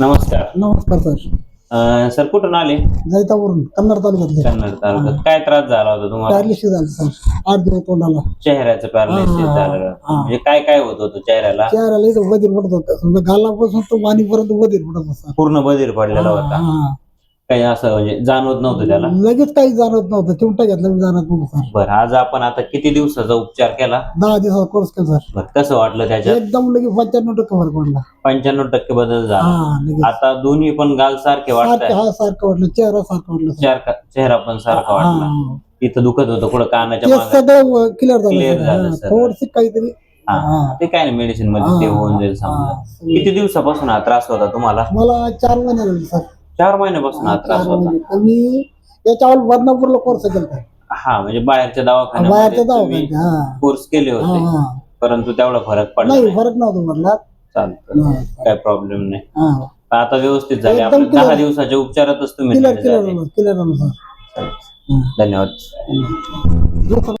नमस्कार. नमस्कार सर. अं, सर कुठून आले? जैतावरून कन्नड तालुक्यातले. कन्नड तालुक्यात. काय त्रास झाला होता तुम्हाला? पॅरलिसिस झालं सर. आठ दिवस तोंडाला. चेहऱ्याचं पॅरालिसिस हा, झालं. हा. म्हणजे काय काय होत होतं चेहऱ्याला? चेहऱ्याला इथं बधीर पडत होतं. समजा गालापासून तो वाणीपर्यंत बधीर पडत होता पूर्ण बधीर पडलेला होता. हा. काही असं म्हणजे जाणवत नव्हतं त्याला. लगेच काही जाणवत नव्हतं. चिमटा घेतला मी जाणवत नव्हतं. सर बरं आज आपण आता किती दिवसाचा उपचार केला? दहा दिवसाचा कोर्स केला सर बरं कसं वाटलं त्याच्यात? एकदम लगेच पंच्याण्णव टक्के फरक पडला. पंच्याण्णव टक्के बदल झाला. हा लगेच. आता दोन्ही पण गाल सारखे सारखं वाटत हा सारखं वाटलं. चेहरा सारखं वाटलं सर चेहरा पण सारखा वाटला. हा. इथं दुखत होतं कुठं कानाच्या ते मागे. सगळं क्लिअर Clear झालं झालं सर. थोडस काहीतरी हा. हा. ते काय नाही मेडिसिनमध्ये ते होऊन जाईल समजा. किती दिवसापासून हा त्रास होता तुम्हाला? मला चार महिने झाले सर चार महिन्यापासून हा त्रास होता. मी याच्यावर बदनापूरला कोर्स केला हा म्हणजे बाहेरच्या बाहेरच्या दवाखान्यामध्ये तुम्ही दवाखान्यात हा. कोर्स केले होते. हा. परंतु तेवढा फरक पडला नाही नाही. फरक नव्हता म्हटला. चालतं. काय प्रॉब्लेम नाही. हा. आता व्यवस्थित झाले. एकदम आपले दहा. दिवसाच्या उपचारातच तुम्ही क्लिअर क्लिअर. क्लिअर धन्यवाद.